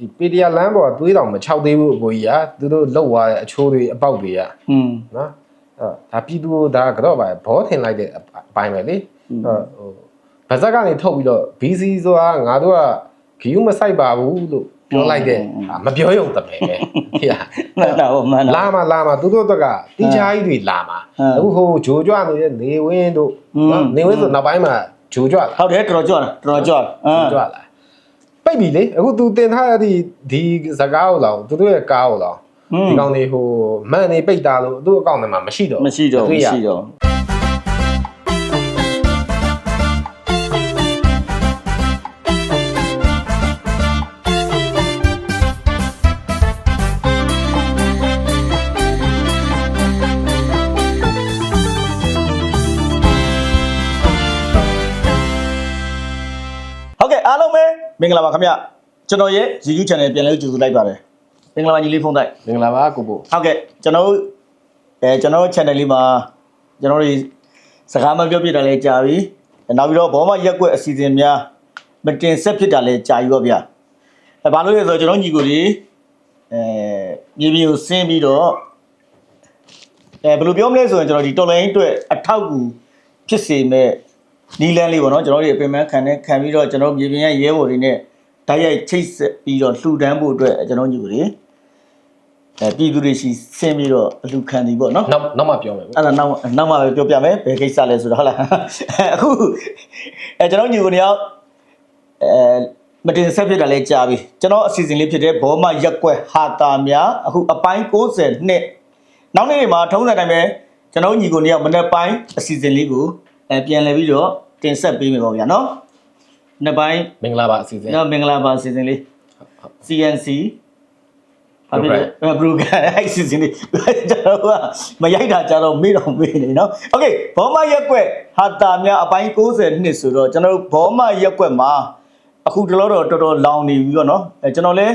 ဒီပေတရာလမ်းပေါ်ကသွေးတောင်မခြောက်သေးဘူးအကိုကြီးကသူတို့လှုပ်သွားတဲ့အချိုးတွေအပေါက်တွေကอืมနော်အဲ့ဒါပြည်သူဒါကတော့ပါဘောထင်လိုက်တဲ့အပိုင်းပဲလေအဲ့ဟိုဗဇက်ကနေထုတ်ပြီးတော့ BC ဆိုတာငါတို့ကဂီယူမဆိုင်ပါဘူးလို့ပြောလိုက်တဲ့မပြောရုံတပယ်ပဲဟိယမှန်တာဟုတ်မှန်တာလာမလာမသူတို့တက်ကတီချာကြီးတွေလာမအခုဟိုဂျိုကြွနေတဲ့နေဝင်းတို့နေဝင်းဆိုနောက်ပိုင်းမှာဂျိုကြွလာဟုတ်တယ်တော်တော်ကြွလာတော်တော်ကြွလာကြွလာ ပိတ်ပြီလေအခု तू တင်ထားတဲ့ဒီဒီစကားကိုလောသူတို့ရဲ့ကားကိုလော อืม ဒီကောင်တွေဟိုမန်နေပိတ်တာလို့သူ့အကောင့်ထဲမှာမရှိတော့ မရှိတော့ တွေ့ရ မရှိတော့ င်္ဂလာပါခင်ဗျကျွန်တော်ရဲ့ YouTube channel ပြန်လဲကြိုဆိုလိုက်ပါတယ်မင်္ဂလာပါညီလေးဖုန်းတိုက်မင်္ဂလာပါကိုပို့ဟုတ်ကဲ့ကျွန်တော်တို့အဲကျွန်တော်တို့ channel လေးမှာကျွန်တော်တို့စကားမပြောပြတာလည်းကြာပြီနောက်ပြီးတော့ဘောမရက်ကွက်အစီအစဉ်များမတင်ဆက်ဖြစ်တာလည်းကြာပြီပေါ့ဗျအဲဘာလို့လဲဆိုတော့ကျွန်တော်ညီကိုတွေအဲမြေပြင်ကိုဆင်းပြီးတော့အဲဘယ်လိုပြောမလဲဆိုရင်ကျွန်တော်ဒီတော်လိုင်းအတွက်အထောက်အကူဖြစ်စေမဲ့ နီလန်းလေးပေါ့နော်ကျွန်တော်တို့အပင်မခံနဲ့ခံပြီးတော့ကျွန်တော်တို့မြေပြင်ရဲ့ရဲဘော်တွေနဲ့ဓာတ်ရိုက်ချိတ်ဆက်ပြီးတော့လှူဒန်းဖို့အတွက်ကျွန်တော်ညီကိုတွေအဲပြည်သူတွေရှိဆင်းပြီးတော့အလူခံသည်ပေါ့နော်နောက်နောက်မှပြောမယ်ပေါ့အဲ့ဒါနောက်နောက်မှပဲပြောပြမယ်ဘယ်ကိစ္စလဲဆိုတော့ဟုတ်လားအခုအဲကျွန်တော်ညီကိုနေရောက်အဲမတင်ဆက်ဖြစ်တာလဲကြာပြီကျွန်တော်အစီအစဉ်လေးဖြစ်တဲ့ဘောမရက်ကွက်ဟာတာများအခုအပိုင်း60နှစ်နောက်နေ့တွေမှာထုံးစံတိုင်းပဲကျွန်တော်ညီကိုနေရောက်မနေ့ပိုင်းအစီအစဉ်လေးကို အဲပြန်လည်ပြီးတော့တင်ဆက်ပေးမယ်ပေါ့ဗျာနော်နေ့ပိုင်း မင်္ဂလာပါအစီအစဉ် နော်မင်္ဂလာပါအစီအစဉ်လေး CNC အမေဘရူကန်အဲ့စီစဉ်လေးကျွန်တော်ကမရိုက်တာကြတော့မေ့တော့မေ့နေနော်โอเคဘောမရက်ကွက်ဟာတာများအပိုင်း60နှစ်ဆိုတော့ကျွန်တော်တို့ဘောမရက်ကွက်မှာအခုတလောတော့တော်တော်လောင်နေပြီပေါ့နော်အဲကျွန်တော်လဲ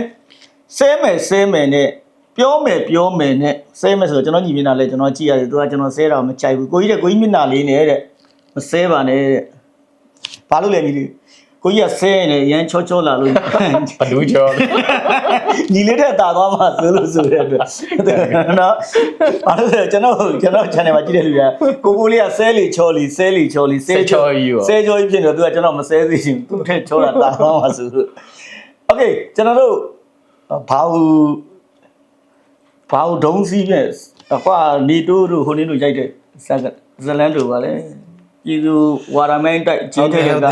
ဆဲမယ်ဆဲမယ်နဲ့ပြောမယ်ပြောမယ်နဲ့ဆဲမယ်ဆိုတော့ကျွန်တော်ညီမျက်နှာလဲကျွန်တော်ကြည့်ရတယ်သူကကျွန်တော်ဆဲတာမကြိုက်ဘူးကိုကြီးတဲ့ကိုကြီးမျက်နှာလေးနဲ့တဲ့ မဆဲပါနဲ့တဲ့ဘာလို့လဲညီလေးကိုကြီးကဆဲရင်လည်းရမ်းချောချောလာလို့ဘလူးချောညီလေးတက်တာသွားမှဆိုလို့ဆိုတဲ့အတွက်နော်ဘာလို့လဲကျွန်တော်ကျွန်တော် channel မှာကြည့်တဲ့လူကကိုကိုလေးကဆဲလီချောလီဆဲလီချောလီဆဲချောကြီးရောဆဲချောကြီးဖြစ်နေတော့သူကကျွန်တော်မဆဲသေးရှင်သူ့ထက်ချောတာတာသွားမှဆိုလို့ Okay ကျွန်တော်တို့ဘာဟုဘာဟုဒုံးစီးပြန်အကွာနေတိုးတို့ဟိုနေတို့ရိုက်တဲ့ဇလန်တို့ပါလေ ပြည်သူဝါရမိုင်းတိုက်ကျင်းထဲက ဟုတ်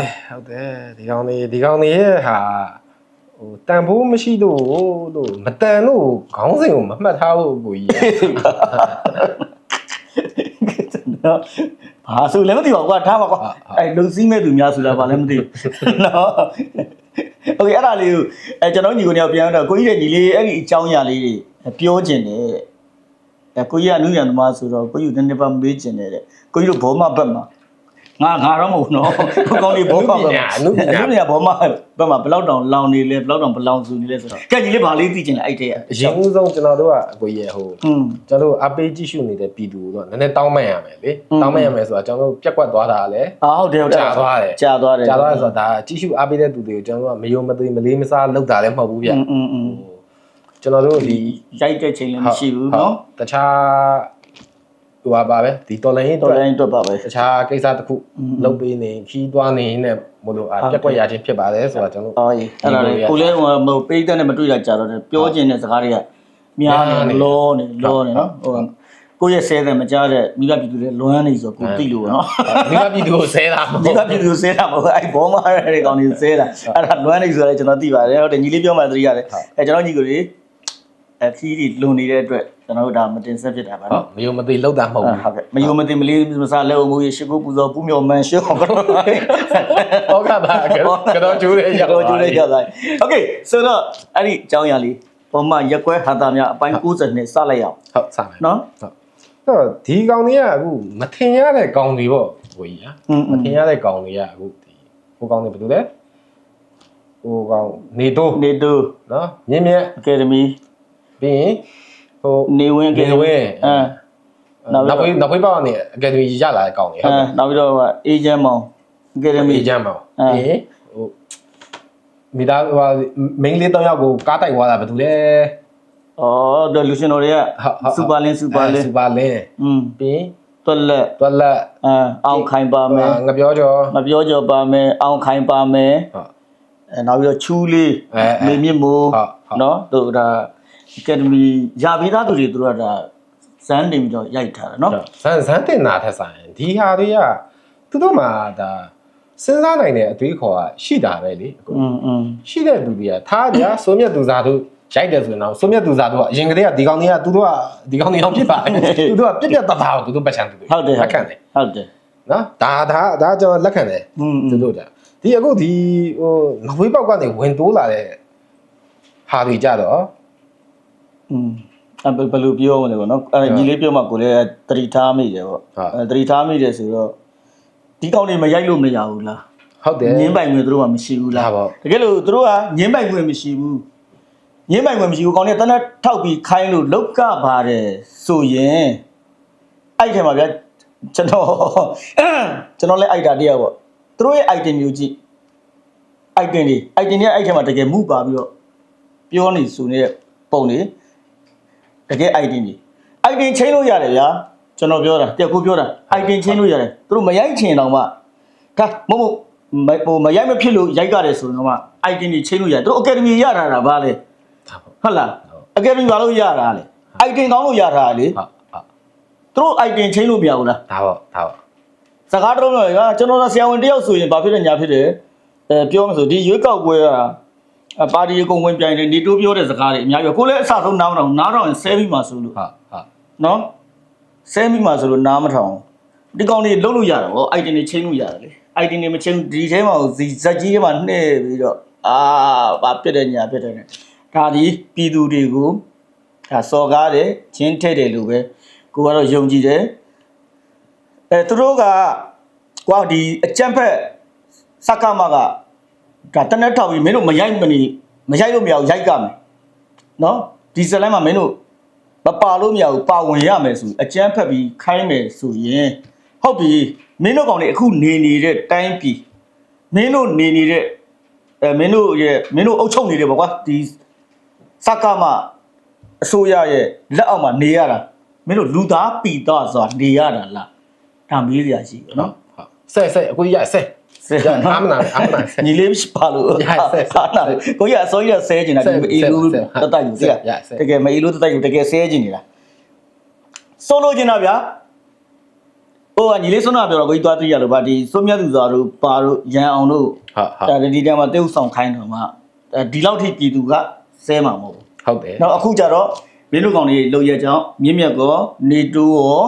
တယ်ဒီကောင်တွေဒီကောင်တွေရဲ့ဟာဟိုတန်ဖိုးမရှိတော့လို့မတန်လို့ခေါင်းစဉ်ကိုမမှတ်ထားဖို့ကိုကြီး နော်ဘာဆိုလည်းမသိပါဘူးကွာထားပါကွာအဲလုံစည်းမဲ့သူများဆိုတာဘာလည်းမသိဘူးနော်โอเคအဲ့ဒါလေးကိုအဲကျွန်တော်ညီကိုနေပြန်တော့ကိုကြီးရဲ့ညီလေးအဲ့ဒီအကြောင်းအရာလေးတွေပြောခြင်းတယ်အဲကိုကြီးကအနုညာသမားဆိုတော့ကိုကြီးကိုနည်းနည်းပါမေးခြင်းတယ်တဲ့ကိုကြီးတို့ဘောမဘက်မှာ ငါငါတော့မဟုတ်နော်ကိုကောင်းလေးဘောမဘက်မှာအနုညာဘောမဘက်မှာဘယ်လောက်တောင်လောင်နေလဲဘယ်လောက်တောင်ဘလောင်စုနေလဲဆိုတော့ကဲညီလေးဘာလေးသိခြင်းလဲအဲ့တဲ့ အရင်ဦးဆုံးကျွန်တော်တို့ကအကိုကြီးရဲ့ဟို อืม ကျွန်တော်တို့အပေးကြည့်ရှုနေတဲ့ပြည်သူတို့ကနည်းနည်းတောင်းပန်ရမယ်လေ อืม တောင်းပန်ရမယ်ဆိုတာကျွန်တော်တို့ပြက်ကွက်သွားတာလေ အာဟုတ်တယ်ဟုတ်တယ် ကြာသွားတယ် ကြာသွားတယ် ကြာသွားတယ်ဆိုတာဒါကြည့်ရှုအပေးတဲ့သူတွေကိုကျွန်တော်တို့ကမယုံမသိမလေးမစားလောက်တာလည်းမဟုတ်ဘူးဗျ อืมอืมอืม ဟိုကျွန်တော်တို့ဒီ ရိုက်တဲ့ချိန်လည်းမရှိဘူး ဟုတ် เนาะ တခြား ဟိုပါပါပဲဒီတော်လိုင်းတော်အတွက်လိုင်းအတွက်ပါပဲတခြားကိစ္စတစ်ခုอืมလုပ်ပေးနေခီးသွားနေနဲ့မလို့အာဟုတ်ပြက်ကွက်ရခြင်းဖြစ်ပါတယ်ဆိုတာကျွန်တော်အော်အေးအဲ့ဒါလေကိုလည်းဟိုမဟုတ်ပိတ်တဲ့နဲ့မတွေ့တာကြာတော့တယ်ပြောကျင်တဲ့စကားတွေကများနေလောနေလောနေနော်ဟိုကိုယ့်ရဲ့ဆဲတဲ့မကြားတဲ့မိဘပြည်သူတွေလွမ်းနေဆိုကိုသိလို့နော်မိဘပြည်သူကိုဆဲတာမမိဟုတ်ဘပြည်သူဆဲတာမဟုတ်အဲ့ဘောမရတဲ့ကောင်တွေဆဲတာအဲ့ဒါလွမ်းနေဆိုလည်းကျွန်တော်သိပါတယ်ဟုတ်တယ်ညီလေးပြောမှသတိရတယ်အဲကျွန်တော်ညီကိုလေအခီးတွေလွန်နေတဲ့အတွက် ကျွန်တော်တို့ဒါမတင်ဆက်ဖြစ်တာပါ ဟု နော် တ်မယုံမသိလောက်တာမဟုတ်ဘူး ဟုတ်ကဲ့မယုံမသိမလေးမစားလဲအောင်မူရရှိကိုပူဇော်ပူမြော်မန်ရှောကတော့ ဟောကပါကတော့ကျိုးလေးရောက် တော့ကျိုးလေးရောက်သွားโอเคဆိုတော့အဲ့ဒီအကြောင်းအရာလေးပေါ်မှာရက်ကွဲဟာတာများအပိုင်း90နဲ့စလိုက်ရအောင် ဟုတ်စမယ် နော် ဟုတ်တော့ဒီကောင်တွေကအခုမထင်ရတဲ့ကောင်တွေပေါ့ကိုကြီးဟာ อืม မထင်ရတဲ့ကောင်တွေကအခုဒီဟိုကောင်တွေဘယ်လိုလဲဟိုကောင်နေတိုး နေတူ နော်မြင်းမြတ် အကယ်ဒမီ ပြီးရင် ဟိုနေဝင်းအကယ်ဒနေဝမီင်းအဲနောက်ပြီးနောက်ပြီးပေါ့နေအကယ်ဒမီရလာတဲ့ကောင်တွေဟုတ်အဲတယ်နောက်ပြီးတော့အေဂျင့်မောင်အကယ်ဒမီအေဂျင့်ပေါ့အဲပြီးရင်ဟိုမိသားဟိုမိန်းလေး၃ယောက်ကိုကားတိုက်သွားတာဘာတူလဲဩတော့လူရှင်တော်တွေကစူပါလင်းစူပါလင်းစူပါလင်းอืมပြီးတွက်လက်တွက်လက်အဲအောင်ခိုင်ပါမယ်ငပြောကျော်မပြောကြော်ပါမယ်အောင်ခိုင်ပါမယ်ဟုတ်အဲနောက်ပြီးတော့ချူးလေးအဲအဲမေမြင့်မိုးဟုတ်ဟုတ်နော်သူဒါ အကယ်ဒမီရာပြီးသားသူတွေသူတို့ကဒါဇန်းတင်ပြီးတော့ရိုက်ထားတာနော် ဇန်ဇန်တင်နာထက်ဆိုင်ဒီဟာတွေကသူတို့မှာဒါစဉ်းစားနိုင်တဲ့အတွေးခေါ်ကရှိတာပဲလေအခု อืมอืม ရှိတဲ့သူတွေကထားကြဆိုမြတ်သူစားတို့ရိုက်တယ်ဆိုရင်တော့ဆိုမြတ်သူစားတို့ကအရင်ကတည်းကဒီကောင်တွေကသူတို့ကဒီကောင်တွေအောင်ဖြစ်ပါတယ်သူတို့ကပြက်ပြက်တသားကိုသူတို့ပတ်ချမ်းသူတွေ ဟုတ်တယ် လက်ခံတယ် ဟုတ်တယ် နော်ဒါဒါဒါကျွန်တော်လက်ခံတယ် อืม သူတို့ကြဒီအခုဒီဟိုနဝေးပေါက်ကနေဝင်တိုးလာတဲ့ဟာတွေကြတော့ อืมအဘယ်ဘယ်လိုပြောမလဲပေါ့နော်အဲညီလေးပြောမှကိုလည်းတတိထားမိတယ်ပေါ့ဟုတ်အဲတတိထားမိတယ်ဆိုတော့ဒီကောင်းတွေမရိုက်လို့မရဘူးလားဟုတ်တယ်ငင်းပိုင်ငွေသူတို့ကမရှိဘူးလားဒါပေါ့တကယ်လို့သူတို့ကငင်းပိုင်ငွေမရှိဘူးငင်းပိုင်ငွေမရှိဘူးကောင်းတဲ့တနက်ထောက်ပြီးခိုင်းလို့လောက်ကပါတယ်ဆိုရင်အဲ့ထဲမှာဗျာကျွန်တော်ကျွန်တော်လည်းအိုက်တာတရားပေါ့သူတို့ရဲ့ item မျိုးကြည့် item တွေ item တွေအဲ့ထဲမှာတကယ်မှုပါပြီးတော့ပြောနေဆိုနေတဲ့ပုံတွေတ ကယ် item တွေ item ချင်းလို့ရတယ်ဗျာကျွန်တော်ပြောတာတက်ကိုပြောတာ item ချင်းလို့ရတယ်သူတို့မရိုက်ချင်တော့မှဒါမဟုတ်မဟိုမရိုက်မဖြစ်လို့ရိုက်ကြတယ်ဆိုတော့မှ item တွေချင်းလို့ရတယ်သူတို့ academy ရတာတာဗာလေဒါပေါ့ဟုတ်လား academy ဘာလို့ရတာလဲ item ကောင်းလို့ရတာလေဟုတ်ဟုတ်သူတို့ item ချင်းလို့မရဘူးလားဒါပေါ့ဒါပေါ့စကားတော့တော့ကကျွန်တော်တို့ဆရာဝန်တယောက်ဆိုရင်ဘာဖြစ်လဲညာဖြစ်တယ်အဲပြောမှဆိုဒီရွေးကောက်ပွဲကအ ပါတီအကုန်ဝင်ပြိုင်တယ်နေတိုးပြောတဲ့စကားတွေအများကြီးပဲကိုလည်းအဆဆုံးနားမထောင်နားထောင်ရင်ဆဲပြီးမှဆိုလို့ဟုတ်ဟုတ်နော်ဆဲပြီးမှဆိုလို့နားမထောင်ဒီကောင်တွေလုံးလို့ရတယ်ဗော item တွေချင်းလို့ရတယ်လေ item တွေမချင်းဒီထဲမှာဒီဇက်ကြီးထဲမှာနှဲ့ပြီးတော့အာဘာပြစ်တဲ့ညာပြစ်တဲ့နဲ့ဒါဒီပြည်သူတွေကိုဒါစော်ကားတယ်ချင်းထဲ့တယ်လို့ပဲကိုကတော့ယုံကြည်တယ်အဲသူတို့ကကွာဒီအကြံဖက်စက္ကမက ဒါတနက်ထောက်ပြီးမင်းတို့မရိုက်မနေမရိုက်လို့မရဘူးရိုက်ကမယ်နော်ဒီဇလိုင်းမှာမင်းတို့မပါလို့မရဘူးပါဝင်ရမယ်ဆိုအကြံဖက်ပြီးခိုင်းမယ်ဆိုရင်ဟုတ်ပြီမင်းတို့ကောင်တွေအခုနေနေတဲ့တိုင်းပြည်မင်းတို့နေနေတဲ့အဲမင်းတို့ရဲ့မင်းတို့အုပ်ချုပ်နေတယ်ပေါ့ကွာဒီစက္ကမအစိုးရရဲ့လက်အောက်မှာနေရတာမင်းတို့လူသားပီသားဆိုတာနေရတာလားဒါမေးစရာရှိတယ်နော်ဟုတ်ဆဲဆဲအခုရဆဲဆဲ အာမနာအာမနာဆဲညီလေးမရှိပါလို့ရဆဲဆဲဟာနာကိုကြီးအစိုးရဆဲကျင်တာဆဲဒီအေလူဆဲတတိုက်ယူဆဲဆဲရဆဲတကယ်မအေလူတတိုက်ယူတကယ်ဆဲကျင်နေတာဆိုလိုကျင်တာဗျာဟိုကညီလေးဆွမ်းနာပြောတော့ကိုကြီးသွားသိရလို့ဗာဒီစွမြတ်သူစွာတို့ပါတို့ရန်အောင်တို့ဟုတ်ဟုတ်ဒါဒီတည်းမှာတေးဥဆောင်ခိုင်းတော့မှဒီလောက်ထိပြည်သူကဆဲမှာမဟုတ်ဘူးဟုတ်တယ်နောက်အခုကျတော့မင်းတို့ကောင်တွေလုံရကြောင်းမြင့်မြတ်ကောနေတိုးရော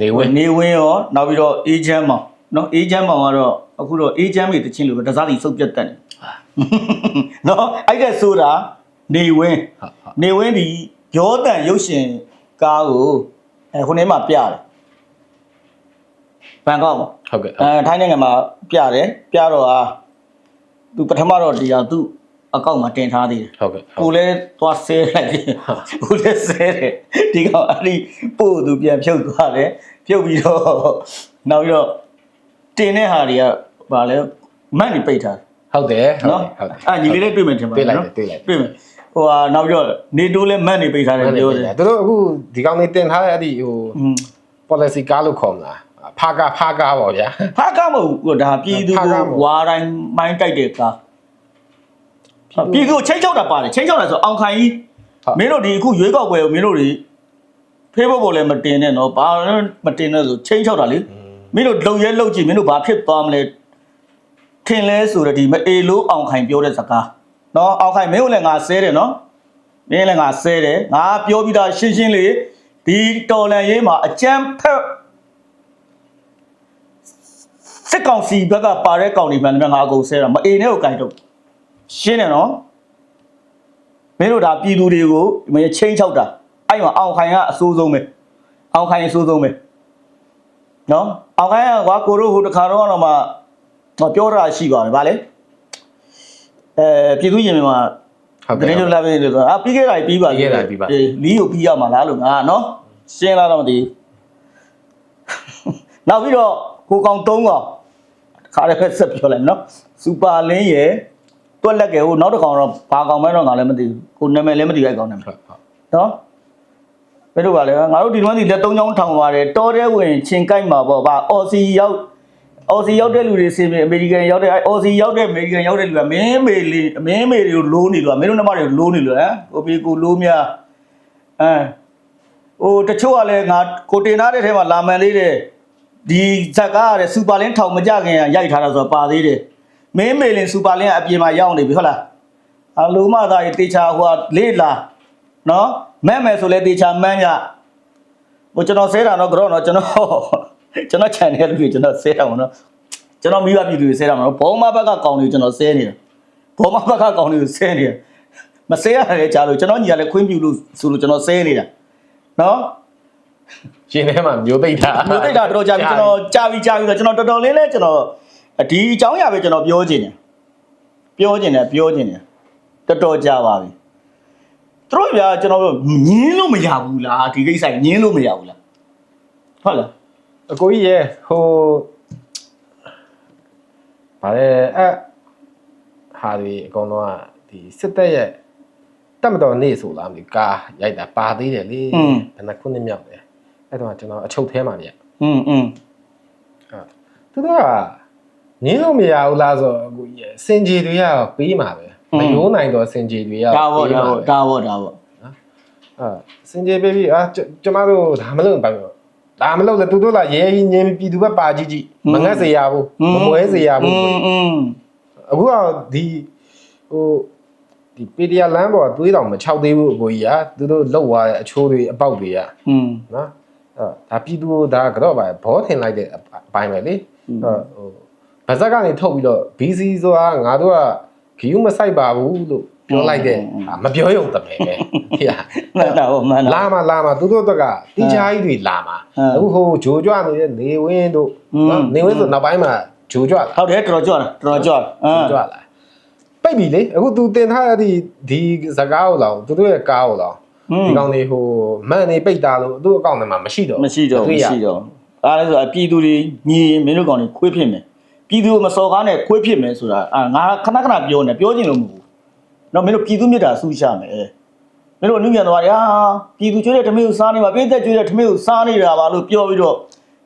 နေဝင်နေဝင်းရောနောက်ပြီးတော့အေဂျင့်မောင်နော်အေဂျင့်မောင်ကတော့ အခုတော့အေဂျင့်မေတချင်းလို့ပဲတစားစီစုပ်ပြတ်တက်နေနော်အဲ့ဒါဆိုတာနေဝင်းဟုတ်ဟုတ်နေဝင်းဒီရောတန်ရုပ်ရှင်ကားကိုအဲခုနေမှာပြတယ်ဘန်ကောက်မှာဟုတ်ကဲ့အဲထိုင်းနိုင်ငံမှာပြတယ်ပြတော့ဟာသူပထမတော့ဒီဟာသူ့အကောင့်မှာတင်ထားသေးတယ်ဟုတ်ကဲ့ကိုလည်းသွားဆဲလိုက်တယ်ကိုလည်းဆဲတယ်ဒီကောင်အဲ့ဒီပို့သူပြန်ဖြုတ်သွားတယ်ဖြုတ်ပြီးတော့နောက်ပြီးတော့တင်တဲ့ဟာတွေက ဗာလဲမန့်နေပိတ်ထားတယ်ဟုတ်တယ်ဟုတ်နော်ဟုတ်တယ်အဲ့ညီလေးလည်းတွေ့မယ်ထင်ပါတွေ့လိုက်နော်တယ်တွေ့လိုက်တယ်တွေ့မယ်ဟိုဟာနောက်ပြီးတော့နေတိုးလည်းမန့်နေပိတ်ထားတယ်ပြောတယ်သူတို့အခုဒီကောင်လေးတင်ထားတဲ့အဲ့ဒီဟိုอืม policy ကားလို့ခေါ်မလားဖာကာဖာကာပေါ့ဗျာဖားကားမဟုတ်ဘူးဒါပြည်သူဖားကားကိုမဟုတ်ဝါတိုင်းမိုင်းတိုက်တဲ့ကားပြည်သူကိုချိန်ချောက်တာပါတယ်ချိန်ချောက်တာဆိုအောင်ခိုင်ကြီးဟုတ်မင်းတို့ဒီအခုရွေးကောက်ပွဲကိုမင်းတို့တွေဖေးဖို့ပေါ်လည်းမတင်နဲ့နော်ဘာလို့မတင်နဲ့ဆိုချိန်ချောက်တာလေမင်းတို့လုံရဲလုံကြည့်မင်းတို့ဘာဖြစ်သွားမလဲ ထင်လဲဆိုတော့ဒီမအေလို့အောင်ခိုင်ပြောတဲ့စကားနော်အောင်ခိုင်မင်းကိုလည်းငါဆဲတယ်နော်မင်းလည်းငါဆဲတယ်ငါပြောပြီးသားရှင်းရှင်းလေးဒီတော်လန်ရေးမှာအကြမ်းဖက်စစ်ကောင်စီဘက်ကပါတဲ့ကောင်တွေမှန်တယ်ငါအကုန်ဆဲတာမအေနဲ့ကိုကြိုက်တော့ရှင်းတယ်နော်မင်းတို့ဒါပြည်သူတွေကိုမင်းချင်းချောက်တာအဲ့မှာအောင်ခိုင်ကအဆိုးဆုံးပဲအောင်ခိုင်အဆိုးဆုံးပဲနော်အောင်ခိုင်ကကွာကိုတို့ဟိုတခါတော့တော့မှမ ပြောတာရှိပါတယ်ဗာလေအဲပြည်သူရင်မှာဟုတ်ဂကဲ့ရင်းလိုလာပြီးတော့အာပြီးခဲ့တာပြီးပါပြီးခဲ့တာပြီးပါအေးလီးကိုပြီးရမှာလားလို့ငါနော်ရှင်းလာတော့မသိဘူးနောက်ပြီးတော့ကိုကောင်၃ကောင်ခါရဖက်ဆက်ပြောလိုက်နော်စူပါလင်းရဲ့တွက်လက်ကဲဟိုနောက်တစ်ကောင်တော့ဘာကောင်မဲတော့ငါလည်းမသိဘူးကိုနာမည်လည်းမသိဘူးအဲ့ကောင်နာမည်ဟုတ်ဟုတ်နော်ဘယ်လိုပါလဲငါတို့ဒီလွမ်းစီလက်သုံးချောင်းထောင်ပါတယ်တောထဲဝင်ချင်းကိုက်မှာပေါ့ဗာအော်စီရောက် အော်စီရောက်တဲ့လူတွေစင်ပြီအမေရိကန်ရောက်တဲ့အော်စီရောက်တဲ့အမေရိကန်ရောက်တဲ့လူကမင်းမေလေးမင်းမေတွေကိုလိုးနေလို့မင်းတို့နှမတွေကိုလိုးနေလို့ဟမ်ကိုပီကိုလိုးများအဲဟိုတချို့ကလည်းငါကိုတင်ထားတဲ့ထဲမှာလာမန်လေးတဲ့ဒီဇက်ကားရတဲ့စူပါလင်းထောင်မကြခင်ကရိုက်ထားတာဆိုတော့ပါသေးတယ်မင်းမေလင်စူပါလင်းကအပြင်မှာရောက်နေပြီဟုတ်လားအလုံးမသားကြီးတေချာဟိုကလေးလာနော်မဲ့မယ်ဆိုလဲတေချာမှန်းကြဟိုကျွန်တော်ဆဲတာတော့ကတော့တော့ကျွန်တော် ကျွန်တော် channel လေးကျွန်တော်ဆဲတာမနော်ကျွန်တော်မိဘပြည်သူတွေဆဲတာမနော်ဘောမဘက်ကကောင်းနေကျွန်တော်ဆဲနေတာဘောမဘက်ကကောင်းနေကိုဆဲနေတာမဆဲရတယ်ကြားလို့ကျွန်တော်ညီကလည်းခွင့်ပြုလို့ဆိုလို့ကျွန်တော်ဆဲနေတာနော်ရှင်ထဲမှာမျိုးသိပ်တာမျိုးသိတာတော်တော်ကြာပြီကျွန်တော်ကြာပြီကြာပြီဆိုတော့ကျွန်တော်တော်တော်လေးလဲကျွန်တော်ဒီအကြောင်းအရာပဲကျွန်တော်ပြောချင်တယ်ပြောချင်တယ်ပြောချင်တယ်တော်တော်ကြာပါပြီသူတို့ဗျာကျွန်တော်ညင်းလို့မရဘူးလားဒီကိစ္စညင်းလို့မရဘူးလားဟုတ်လား အကိုကြီးရဲ့ဟိုဗါလဲအဲ့ဟာဒီအကောင်တော့ဒီစစ်တပ်ရဲ့တက်မတော်နေဆိုလားမသိဘူးကားရိုက်တာပါသေးတယ်လေဘယ်နှခုနှစ်မြောက်လဲအဲ့တော့ကျွန်တော်အချုပ်ထဲမှာဗျ อืมอืม သူတို့ကနင်းလို့မရဘူးလားဆိုတော့အကိုကြီးရဲ့စင်ကြေတွေကပေးမှာပဲမယိုးနိုင်တော့စင်ကြေတွေက ဒါပေါ့ ပေး ဒါ မှာ ပေါ့ ပဲ ဒါပေါ့ဒါပေါ့ အာစင်ကြေပေးပြီးအာကျကျမတို့ဒါမလုပ်ပါဘူး ဒါမလုပ်လေသူတို့လာရဲကြီးညင်းပြည်သူကပါကြီးကြီးမငတ်စေရဘူးမမွဲစေရဘူး อืมอืม အခုကဒီဟိုဒီပေဒီယာလမ်းပေါ်ကသွေးတောင်မချောက်သေးဘူးအကိုကြီးอ่ะသူတို့လောက်သွားတဲ့အချိုးတွေအပေါက်တွေက อืม နော်အဲ့ဒါပြည်သူကိုဒါကတော့ပါဘောထင်လိုက်တဲ့အပိုင်းပဲလေအဲ့ဟိုဗဇက်ကနေထုတ်ပြီးတော့ BC ဆိုတာငါတို့ကဂီယူမဆိုင်ပါဘူးလို့ ပြောလိုက်တဲ့အာမပြောရုံတမယ်ပဲဟိရ မှန်တာပေါ့မှန်တာ လာမလာမသူတို့တော့ကတီချာကြီးတွေလာမှာ ဟမ် အခုဟိုဂျိုကြွနေတဲ့နေဝင်းတို့ ဟွန်း နော်နေဝင်းဆိုနောက်ပိုင်းမှာဂျိုကြွလာ ဟုတ်တယ်တော်တော်ကြွတာတော်တော်ကြွတာအ ဂျို င်း ကြွလာပိတ်ပြီလေအခု तू တင်ထားတဲ့ဒီဒီဇကားကိုလောသူတို့ရဲ့ကားကိုလော อืม ဒီကောင်တွေဟိုမန်နေပိတ်တာလို့သူ့အကောင့်ထဲမှာမရှိတော့ မရှိတော့ တွေ့ မ ရ ရှိတော့အားလဲဆိုအပြည်သူတွေညီရင်မင်းတို့ကောင်တွေခွေးဖြစ်မယ်ပြည်သူကိုမစော်ကားနဲ့ခွေးဖြစ်မယ်ဆိုတာအာငါခဏခဏပြောနေပြောချင်လို့မဟုတ်ဘူး တော့မင်းတို့ပြည်သူမြတ်တာဆူရှာမယ်မင်းတို့အနုမြန်သွားတယ်ဟာပြည်သူကျွေးတဲ့ဓမင်းကိုစားနေပါပြည်သက်ကျွေးတဲ့ဓမင်းကိုစားနေတာပါလို့ပြောပြီးတော့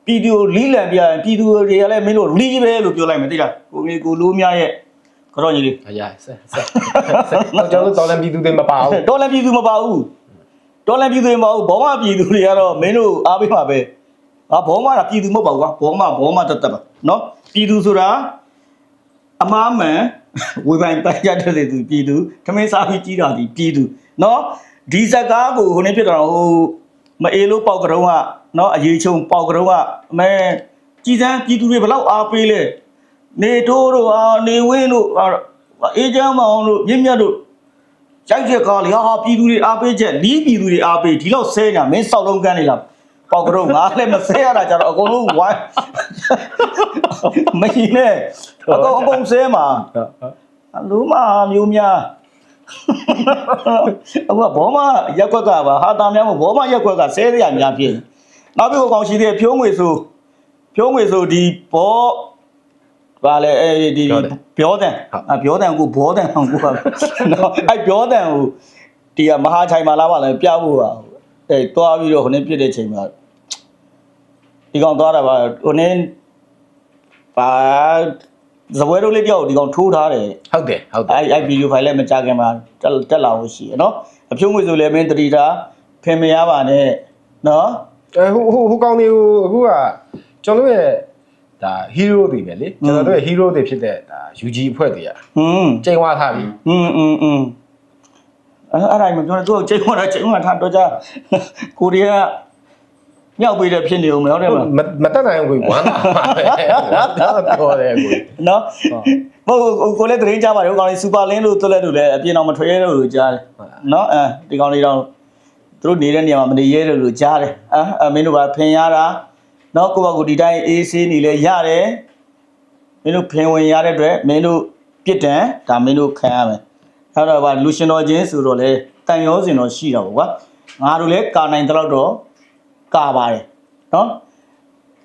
ပြည်သူကိုလီးလံပြရင်ပြည်သူတွေကလည်းမင်းတို့လီးပဲလို့ပြောလိုက်မယ်သိလားကိုငေကိုလိုးများရဲ့ကြောကြီးလေးအရာဆက်ဆက်ဆက်တော့ကျွန်တော်တို့တော်လန်ပြည်သူတွေမပါဘူးဒေါ်လာပြည်သူမပါဘူးဒေါ်လာပြည်သူမပါဘူးဘောမပြည်သူတွေကတော့မင်းတို့အားပေးမှာပဲဟာဘောမကပြည်သူမဟုတ်ပါဘူးကွာဘောမဘောမတတ်တတ်ပါနော်ပြည်သူဆိုတာအမားမှန် ဝေပိုင်ပတ်ရတဲ့သူပြည်သူခမင်းစားပြီးကြီးတာဒီပြည်သူနော်ဒီဇက်ကားကိုဟိုနေ့ဖြစ်တော့ဟိုမအေးလို့ပေါက်ကြုံကနော်အရေးချုံပေါက်ကြုံကအမဲကြည်စမ်းပြည်သူတွေဘလောက်အားပေးလဲနေတိုးတို့အာနေဝင်းတို့အာအေးချမ်းမောင်တို့မြင့်မြတ်တို့ရိုက်ချက်ကားလေဟာပြည်သူတွေအားပေးချက်လီးပြည်သူတွေအားပေးဒီလောက်ဆဲညာမင်းစောက်လုံးကန်းနေလား ပေါက်ကတော့ငါလည်းမဆဲရတာကြတော့အကုန်လုံးဝိုင်းမင်းနဲ့အကုန်အကုန်ဆဲမှာအလုံးမမျိုးများအခုကဘောမရက်ွက်ကပါဟာတာများမဘောမရက်ွက်ကဆဲရများဖြစ်နောက်ပြီးကောင်ရှိသေးဖြိုးငွေဆိုဖြိုးငွေဆိုဒီဘောပါလေအဲဒီပြောတဲ့အပြောတဲ့ကိုဘောတဲ့ကိုကနော်အဲ့ပြောတဲ့ကိုဒီကမဟာချိုင်မာလာပါလေပြဖို့ပါ အဲသွားပြီးတော့ဟိုနေ့ပြစ်တဲ့ချိန်မှာဒီကောင်သွားတာပါဟိုနေ့ပါဇပွဲတို့လေးတယောက်ဒီကောင်ထိုးထားတယ်ဟုတ်တယ်ဟုတ်တယ်အဲအဲဗီဒီယိုဖိုင်လည်းမကြခင်မှာတက်တက်လာလို့ရှိရနော်အဖြုံးငွေဆိုလည်းမင်းတတိတာဖင်မရပါနဲ့နော်အဲဟိုဟိုဟိုကောင်တွေကိုအခုကကျွန်တော်ရဲ့ဒါဟီးရိုးတွေပဲလေကျွန်တော်တို့ရဲ့ဟီးရိုးတွေဖြစ်တဲ့ဒါ UG အဖွဲ့တွေอ่ะဟွန်းချိန်ဝါထားပြီဟွန်းဟွန်းဟွန်း အဲ့အဲ့ဒါမှပြောနေသူကချိန်ခွန်တာချိန်ခွန်ထားတော့ကြကိုရီးယားမြောက်ပေးတဲ့ဖြစ်နေအောင်မဟုတ်တယ်မလားမမတက်နိုင်ဘူးကိုဝမ်းသာပါပဲပြောတယ်ကိုနော်ဟုတ်ကိုလည်းတရင်ကြပါတယ်ဟိုကောင်လေးစူပါလင်းလို့တွက်လက်လို့လည်းအပြင်အောင်မထွေးရလို့လို့ကြားတယ်နော်အဲဒီကောင်လေးတော့သူတို့နေတဲ့နေရာမှာမနေရဲလို့လို့ကြားတယ်အဲမင်းတို့ကဖင်ရတာနော်ကိုယ့်ဘကူဒီတိုင်းအေးဆေးနေလဲရတယ်မင်းတို့ဖင်ဝင်ရတဲ့အတွက်မင်းတို့ပြစ်ဒဏ်ဒါမင်းတို့ခံရမယ် အဲ့တော့ကလူရှင်တော်ချင်းဆိုတော့လေတန်ရောစင်တော့ရှိတာပေါ့ကွာငါတို့လည်းကာနိုင်တဲ့လောက်တော့ကာပါတယ်နော်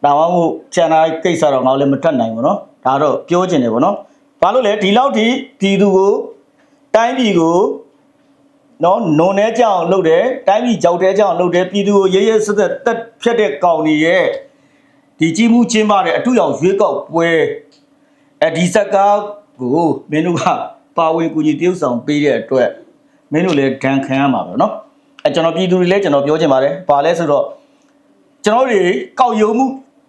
ဒါမှမဟုတ်ခြံသားကိစ္စတော့ငါတို့လည်းမတတ်နိုင်ဘူးနော်ဒါတော့ပြောချင်တယ်ပေါ့နော်ဘာလို့လဲဒီလောက်ထိပြည်သူကိုတိုင်းပြည်ကိုနော်နုံနေကြအောင်လုပ်တယ်တိုင်းပြည်ကြောက်တဲကြအောင်လုပ်တယ်ပြည်သူကိုရဲရဲစက်စက်တက်ဖြတ်တဲ့ကောင်တွေရဲ့ဒီကြီးမှုချင်းပါတဲ့အထူးအောင်ရွေးကောက်ပွဲအဲဒီစကားကိုမင်းတို့က ပါဝင်ကူညီတရုပ်ဆောင်ပေးတဲ့အတွက်မင်းတို့လည်းဒဏ်ခံရမှာပဲเนาะအဲကျွန်တော်ပြည်သူတွေလည်းကျွန်တော်ပြောချင်ပါတယ်ဘာလဲဆိုတော့ကျွန်တော်တွေကောက်ယုံမှု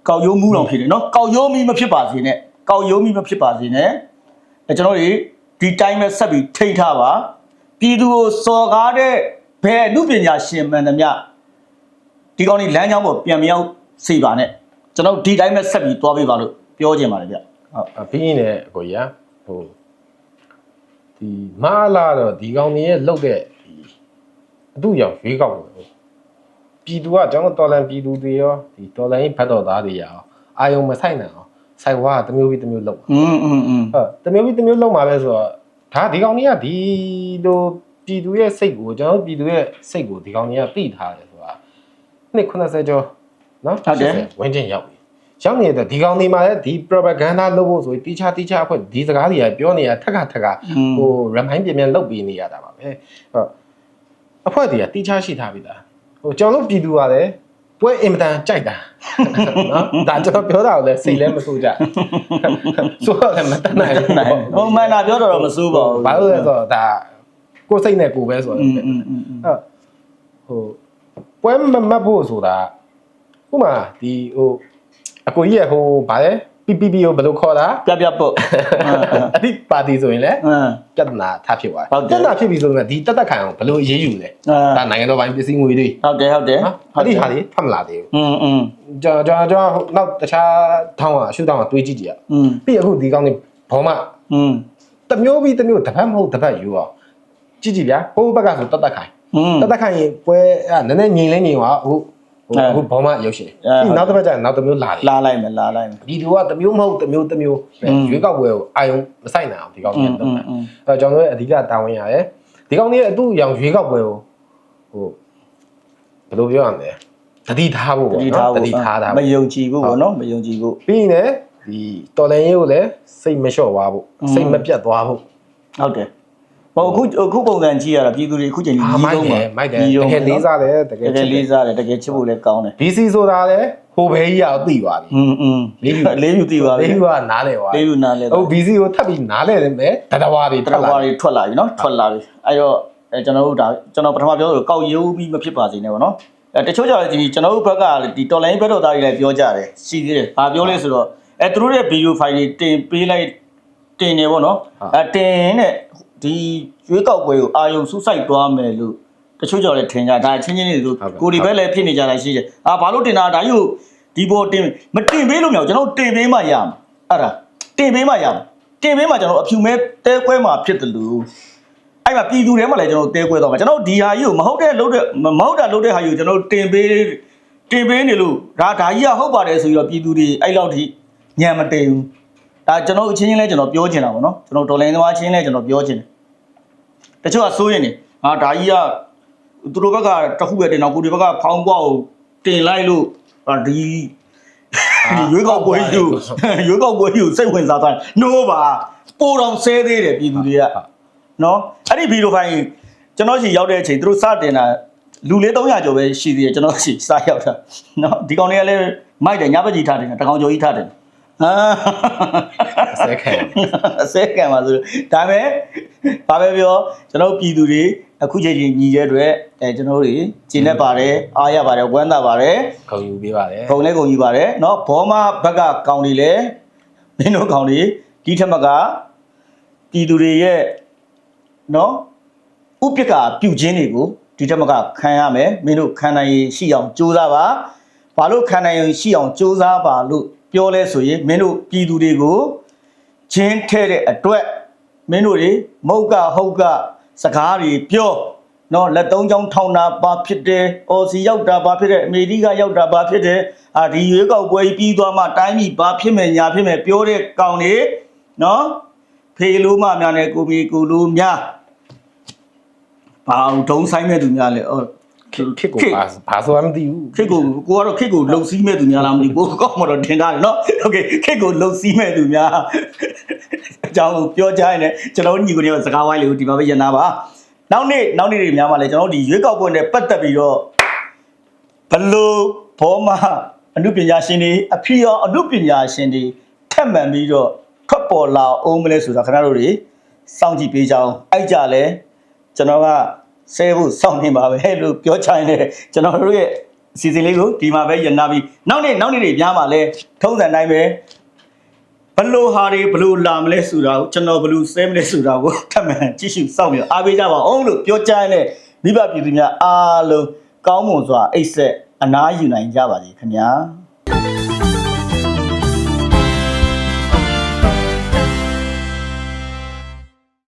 ကောက်ယုံမှုတော့ဖြစ်တယ်เนาะကောက်ယုံမှုမဖြစ်ပါစေနဲ့ကောက်ယုံမှုမဖြစ်ပါစေနဲ့ အဲကျွန်တော်တို့ဒီတိုင်းပဲဆက်ပြီးထိန်းထားပါပြည်သူကိုစော်ကားတဲ့ဘယ်အမှုပညာရှင်မှန်သမျှဒီကောင်းကြီးလမ်းကြောင်းပေါ်ပြန်မရောက်စေပါနဲ့ကျွန်တော်တို့ဒီတိုင်းပဲဆက်ပြီးသွားပေးပါလို့ပြောချင်ပါတယ်ဗျ ဟုတ်အပြီးရင်လည်းအကိုကြီးကဟို ဒီမာလာတော့ဒီကောင်တွေရဲ့လောက်တဲ့ဒီအတူရောက်ရွေးကောက်လို့ပြည်သူကကျွန်တော်တော်လန်ပြည်သူတွေရောဒီတော်လန်ရေးဘတ်တော်သားတွေရောအာယုံမဆိုင်နိုင်အောင်ဆိုင်ဝါကတစ်မျိုးပြီးတစ်မျိုးလောက် อืมอืมอืม ဟုတ်တစ်မျိုးပြီးတစ်မျိုးလောက်မှာပဲဆိုတော့ဒါဒီကောင်တွေကဒီလိုပြည်သူရဲ့စိတ်ကိုကျွန်တော်တို့ပြည်သူရဲ့စိတ်ကိုဒီကောင်တွေကသိထားတယ်ဆိုတာနှစ်90ကျော်နော်80ဝင်းကျင်ရောက်ပြီ ရောက်နေတဲ့ဒီကောင်ဒီမှာလည်းဒီ propaganda လုပ်ဖို့ဆိုပြီးတိချာတိချာအဖွဲ့ဒီစကားတွေကပြောနေတာထက်ခါထက်ကဟို remind ပြန်ပြန်လုပ်ပေးနေရတာပါပဲဟောအဖွဲ့တွေကတိချာရှိထားပြီလားဟိုကျွန်တော်ပြည်သူကလည်းပွဲအင်မတန်ကြိုက်တာနော်ဒါကျွန်တော်ပြောတာကိုလည်းစိတ်လည်းမဆိုးကြဆိုတော့လည်းမတတ်နိုင်ဘူးဟိုမှန်တာပြောတော့တော့မဆိုးပါဘူးဘာလို့လဲဆိုတော့ဒါကိုယ်စိတ်နဲ့ကိုယ်ပဲဆိုတော့ဟိုပွဲမမတ်ဖို့ဆိုတာဥမာဒီဟို အကိုကြီးရဟိုဗာလဲ PPP ကိုဘယ်လိုခေါ်တာ ပြပြပုတ် အဲ့ဒီပါတီဆိုရင်လည်း အင်း ပြဿနာထားဖြစ်သွား ဟုတ်တယ် ပြဿနာဖြစ်ပြီဆိုရင်ဒီတက်တက်ခံအောင်ဘယ်လိုအရေးယူလဲ အာ ဒါနိုင်ငံတော်ပိုင်းပစ္စည်းငွေတွေ ဟုတ်တယ်ဟုတ်တယ် နော်အဲ့ဒီဟာတွေဖတ်မလာသေးဘူး อืมอืม ကျွန်တော်ကျွန်တော်ကျွန်တော်နောက်တခြားထောင်းอ่ะရှုထောင်းอ่ะတွေးကြည့်ကြည့်ရ อืม ပြီးအခုဒီကောင်းနေဘောမ อืม တစ်မျိုးပြီးတစ်မျိုးတစ်ဖက်မဟုတ်တစ်ဖက်ယူအောင်ကြည့်ကြည့်ဗျာဟိုဘက်ကဆိုတက်တက်ခိုင် อืม တက်တက်ခိုင်ရင်ပွဲအဲ့နည်းနည်းငြိမ်လဲငြိမ်သွားအခုဟို အခုဘောင်းမရုပ်ရှင်ဒီနောက်တစ်ပတ်ကျရင်နောက်တစ်မျိုးလာတယ်လာလိုက်မယ်လာလိုက်မယ်ဗီဒီယိုကတစ်မျိုးမဟုတ်တစ်မျိုးတစ်မျိုးရွေးကောက်ပွဲကိုအာယုံမဆိုင်နိုင်အောင်ဒီကောင်းကြီးတော့အဲကျွန်တော်ရဲ့အဓိကတာဝန်ရရဲ့ဒီကောင်းကြီးရဲ့အတူရောင်ရွေးကောက်ပွဲကိုဟိုဘယ်လိုပြောရမလဲတတိထားဖို့ပေါ့နော်တတိထားတာမယုံကြည်ဖို့ပေါ့နော်မယုံကြည်ဖို့ပြီးရင်လည်းဒီတော်လန်ရေးကိုလည်းစိတ်မလျှော့သွားဖို့စိတ်မပြတ်သွားဖို့ဟုတ်တယ် ဟိုအခုအခုပုံစံကြည့်ရတာပြည်သူတွေအခုချိန်ကြီး အာမိုက်တယ်မိုက်တယ်တကယ်လေးစားတယ်တက တ ယ် ကယ်လေးစားတယ်တကယ်ချစ်ဖို့လည်းကောင်းတယ် BC ဆိုတာလည်းဟိုဘဲကြီးရောက်သိသွားပြီ อืมอืม လေးယူ လေးယူသိပါပြီ လေးယူကနားလဲသွား လေးယူနားလဲ ဟို BC ကိုထပ်ပြီးနားလဲတယ်မဲ့တတဝါတွေ တ ထွက် ရ လာ ဝါတွေထွက်လာပြီနော်ထွက်လာပြီအဲ့တော့အဲကျွန်တော်တို့ဒါကျွန်တော်ပထမပြောလို့ကောက်ရိုးပြီးမဖြစ်ပါစေနဲ့ပေါ့နော်အဲတချို့ကြတော့ဒီကျွန်တော်တို့ဘက်ကဒီတော်လိုင်းဘက်တော်သားတွေလည်းပြောကြတယ်ရှိသေးတယ်ဘာပြောလဲဆိုတော့အဲသူတို့ရဲ့ဗီဒီယိုဖိုင်တွေတင်ပေးလိုက်တင်နေပေါ့နော်အဲတင်နဲ့ ဒီရွေးကောက်ပွဲကိုအာယုံစုဆိုင်သွားမယ်လို့တချို့ကြော်လည်းထင်ကြဒါချင်းချင်းတွေဆိုကိုဒီဘက်လည်းဖြစ်နေကြတာရှိတယ်အာဘာလို့တင်တာဒါယူဒီဘောတင်မတင်ပေးလို့မရဘူးကျွန်တော်တင်ပေးမှရမှာအဲ့ဒါတင်ပေးမှရမှာတင်ပေးမှကျွန်တော်အဖြူမဲတဲခွဲမှာဖြစ်တယ်လို့အဲ့မှာပြည်သူတွေမှလည်းကျွန်တော်တဲခွဲတော့မှာကျွန်တော်ဒီဟာကြီးကိုမဟုတ်တဲ့လုပ်တဲ့မမဟုတ်တာလုပ်တဲ့ဟာကြီးကိုကျွန်တော်တင်ပေးတင်ပေးနေလို့ဒါဒါကြီးကဟုတ်ပါတယ်ဆိုပြီးတော့ပြည်သူတွေအဲ့လောက်ထိညံမတင်ဘူးဒါကျွန်တော်အချင်းချင်းလဲကျွန်တော်ပြောချင်တာပေါ့နော်ကျွန်တော်တော်လိုင်းသမားချင်းလဲကျွန်တော်ပြောချင်တယ် တချို့ကစိုးရင်နေဟာဒါကြီးကသူတို့ဘက်ကတစ်ခုပဲတင်တော့ကိုဒီဘက်ကဖောင်းကွာကိုတင်လိုက်လို့ဟာဒီရွေးကောက်ပွဲကြီးကိုရွေးကောက်ပွဲကြီးကိုစိတ်ဝင်စားသွားတယ်။ no ပါပိုတော်ဆဲသေးတယ်ပြည်သူတွေကနော်အဲ့ဒီဗီဒီယိုဖိုင်ကျွန်တော်ရှိရောက်တဲ့အချိန်သူတို့စတင်တာလူလေး300ကျော်ပဲရှိသေးတယ်ကျွန်တော်ရှိစရောက်တာနော်ဒီကောင်တွေကလည်းမိုက်တယ်ညဘက်ကြီးထားတယ်တကောင်ကျော်ကြီးထားတယ် အာ ဆဲခံ အစဲကံပါဆိုဒါပေမဲ့ဘာပဲပြောကျွန်တော်ပြည်သူတွေအခုချိန်ကြီးညီတဲ့အတွက်အဲကျွန်တော်တို့ကျင်းနေပါတယ်အားရပါတယ်ဝမ်းသာပါတယ် ခုံယူပေးပါတယ် ဂုံလဲဂုံယူပါတယ်เนาะဘောမဘက်ကကောင်တွေလဲမင်းတို့ကောင်တွေဒီထက်မကပြည်သူတွေရဲ့เนาะဥပက္ခပြုခြင်းတွေကိုဒီထက်မကခံရမယ်မင်းတို့ခံနိုင်ရည်ရှိအောင်ကြိုးစားပါဘာလို့ခံနိုင်ရည်ရှိအောင်ကြိုးစားပါလို့ ပြောလဲဆိုရင်မင်းတို့ပြည်သူတွေကိုချင်းထဲတဲ့အတွက်မင်းတို့တွေမဟုတ်ကဟုတ်ကစကားတွေပြောနော်လက်သုံးချောင်းထောင်တာဘာဖြစ်တယ်။အော်စီရောက်တာဘာဖြစ်တယ်။အမေရိကရောက်တာဘာဖြစ်တယ်။အာဒီရွေးကောက်ပွဲကြီးပြီးသွားမှတိုင်းပြည်ဘာဖြစ်မယ်ညာဖြစ်မယ်ပြောတဲ့ကောင်တွေနော်ဖေလို့မများနဲ့ကိုမီကိုလိုများဘာအောင်ဒုံဆိုင်မဲ့သူများလဲအော် ခစ်ခစ်ကိုပါဘာဆိုမှမသိဘူး ခစ်ကိုကိုကတော့ခစ်ကိုလုံစည်းမဲ့သူများလားမသိဘူးကိုကောက်မတော့တင်တာတယ်နော်โอเคခစ်ကိုလုံစည်းမဲ့သူများ အကြောင်းကိုပြောကြရင်လည်းကျွန်တော်တို့ညီကိုတွေစကားဝိုင်းလေးကိုဒီမှာပဲရန်နာပါနောက်နေ့နောက်နေ့တွေများမှလည်းကျွန်တော်တို့ဒီရွေးကောက်ပွဲနဲ့ပတ်သက်ပြီးတော့ဘလို့ဘောမအမှုပညာရှင်တွေအဖြစ်ရောအမှုပညာရှင်တွေထက်မှန်ပြီးတော့ထွက်ပေါ်လာအောင်မလဲဆိုတာခင်ဗျားတို့တွေစောင့်ကြည့်ပေးကြအောင်အဲ့ကြလဲကျွန်တော်က ဆဲဖို့စောင့်နေပါပဲလို့ပြောချင်တယ်ကျွန်တော်တို့ရဲ့အစီအစဉ်လေးကိုဒီမှာပဲရန်နာပြီးနောက်နေ့နောက်နေ့တွေများမှလည်းထုံးစံတိုင်းပဲဘလို့ဟာတွေဘလို့လာမလဲဆိုတာကိုကျွန်တော်ဘလို့ဆဲမလဲဆိုတာကိုထပ်မံကြည့်ရှုစောင့်ပြီးတော့အားပေးကြပါအောင်လို့ပြောကြတဲ့မိဘပြည်သူများအားလုံးကောင်းမွန်စွာအိတ်ဆက်အနားယူနိုင်ကြပါစေခင်ဗျာ